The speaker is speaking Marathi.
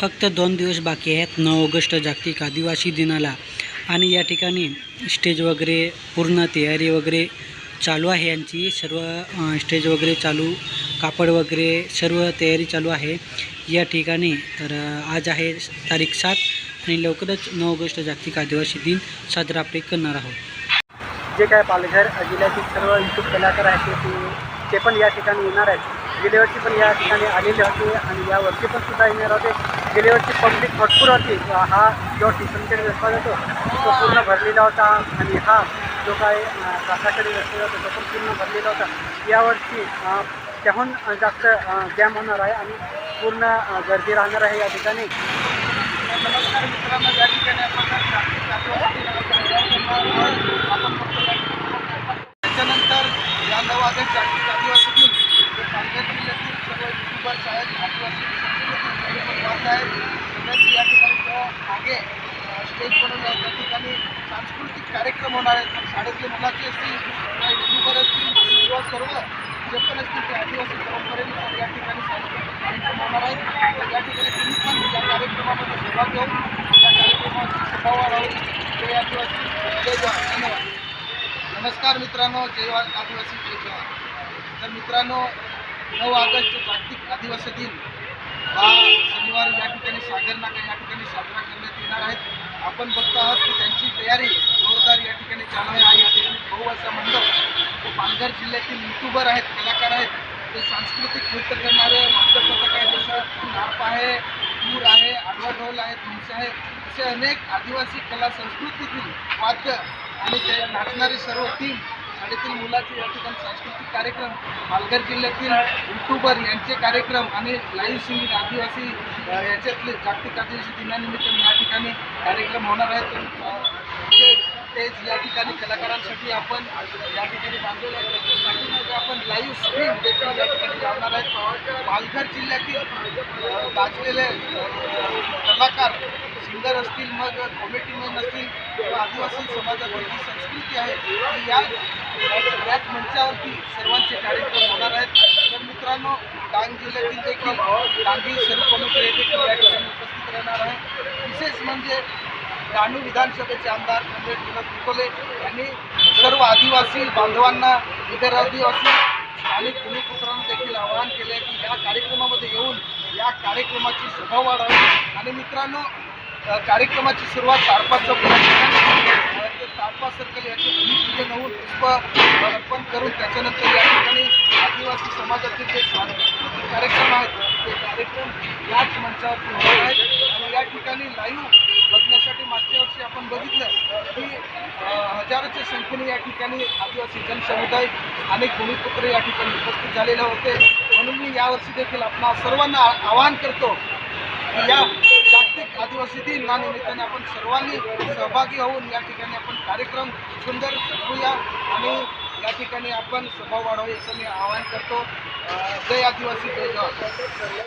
फक्त दोन दिवस बाकी आहेत. नऊ ऑगस्ट जागतिक आदिवासी दिनाला. आणि या ठिकाणी स्टेज वगैरे पूर्ण तयारी वगैरे चालू आहे यांची. सर्व स्टेज वगैरे चालू कापड वगैरे सर्व तयारी चालू आहे. या ठिकाणी तर आज आहे तारीख सात आणि लवकरच नऊ ऑगस्ट जागतिक आदिवासी दिन साजरा आपण करणार आहोत. जे काय पालघर जिल्ह्यातील सर्व इच्छुक कलाकार आहेत ते ते पण या ठिकाणी येणार आहेत. गेल्या वर्षी पण या ठिकाणी आलेले होते आणि या वर्षी पण सुद्धा येणार होते. गेल्या वर्षी पब्लिक भरपूर होती. हा जो टिफिनकडे व्यवसाय जातो तो पूर्ण भरलेला होता. आणि हा जो काय कासाकडे व्यवसाय जातो तो पण पूर्ण भरलेला होता. यावर्षी त्याहून जास्त जॅम होणार आहे आणि पूर्ण गर्दी राहणार आहे या ठिकाणी. त्याच्यानंतर या नऊ ऑगस्ट जागतिक आदिवासी दिन हे पालघर जिल्ह्यातील सर्व युट्यूबर्स आहेत आदिवासी संस्कृती पण पाहत आहेत सगळ्यांची या ठिकाणी मागे स्टेज आहे त्या ठिकाणी सांस्कृतिक कार्यक्रम होणार आहेत. मग असतील किंवा युट्यूबर असतील किंवा सर्व जे पण असतील ते आदिवासी परंपरेनुसार या ठिकाणी सांस्कृतिक कार्यक्रम होणार आहेत. या ठिकाणी तुम्ही पण या कार्यक्रमामध्ये सहभाग घेऊन या कार्यक्रमाची सभावा राहून जय आदिवासी जय जवान. धन्यवाद. नमस्कार मित्रांनो जय आदिवासी जय जवान. तर मित्रांनो नऊ ऑगस्ट जागतिक आदिवासी दिन. हा शनिवार या ठिकाणी सागर नाका या ठिकाणी साजरा करण्यात येणार आहेत. आपण बघतो आहात की त्यांची तयारी जोरदार या ठिकाणी चालू आहे. या ठिकाणी भाऊ असा मंडप तो पालघर जिल्ह्यातील युट्यूबर आहेत कलाकार आहेत. ते सांस्कृतिक नृत्य करणारे वाद्यपथक आहे जसं नाप आहे तूर आहे आडवा ढोल आहे धुमसे आहे असे अनेक आदिवासी कला संस्कृतीतील वाद्य आणि ते नाचणारी सर्व टीम शाळेतील मुलाचे या ठिकाणी सांस्कृतिक कार्यक्रम पालघर जिल्ह्यातील युट्यूबर यांचे कार्यक्रम आणि लाईव्ह सिंगिंग आदिवासी याच्यातले जागतिक आदिवासी दिनानिमित्त या ठिकाणी कार्यक्रम होणार आहेत. स्टेज या ठिकाणी कलाकारांसाठी आपण या ठिकाणी बांधलेलं आहे. आपण लाईव्ह स्ट्रीम देखील या ठिकाणी लावणार आहेत पालघर जिल्ह्यातील गाजलेले कलाकार सिंगर असतील मग कॉमेडीमॅन असतील किंवा आदिवासी समाजातील जी संस्कृती आहे ती या याच मंचावरती सर्वांचे कार्यक्रम होणार आहेत. तर मित्रांनो डांग जिल्ह्यातील देखील डांगी सर्व कमिटी देखील या ठिकाणी उपस्थित राहणार आहे विशेष म्हणजे डहाणू विधानसभेचे आमदार कॉम्रेड विनोद निकोले यांनी सर्व आदिवासी बांधवांना इतर आदिवासी स्थानिक भूमिपुत्रांना देखील आवाहन केले आहे की या कार्यक्रमामध्ये येऊन या कार्यक्रमाची शोभा वाढावी. आणि मित्रांनो कार्यक्रमाची सुरुवात ताडपा चौक ते सर्कल याचे भूमिपूजन होऊन पुष्प अर्पण करून त्याच्यानंतर या ठिकाणी आदिवासी समाजातील जे सांस्कृतिक कार्यक्रम आहेत ते कार्यक्रम याच मंचावरती होणार आहेत. आणि या ठिकाणी लाईव्ह बघण्यासाठी आपण बघितलं की हजारोच्या संख्येने या ठिकाणी आदिवासी जनसमुदाय अनेक भूमिपुत्र या ठिकाणी उपस्थित झालेले होते. म्हणून मी यावर्षी देखील आपणा सर्वांना आवाहन करतो की या जागतिक आदिवासी दिन या निमित्ताने आपण सर्वांनी सहभागी होऊन या ठिकाणी आपण कार्यक्रम सुंदर सजवूया आणि या ठिकाणी आपण स्वभाव वाढवावी असं मी आवाहन करतो. जय आदिवासी जय जवान.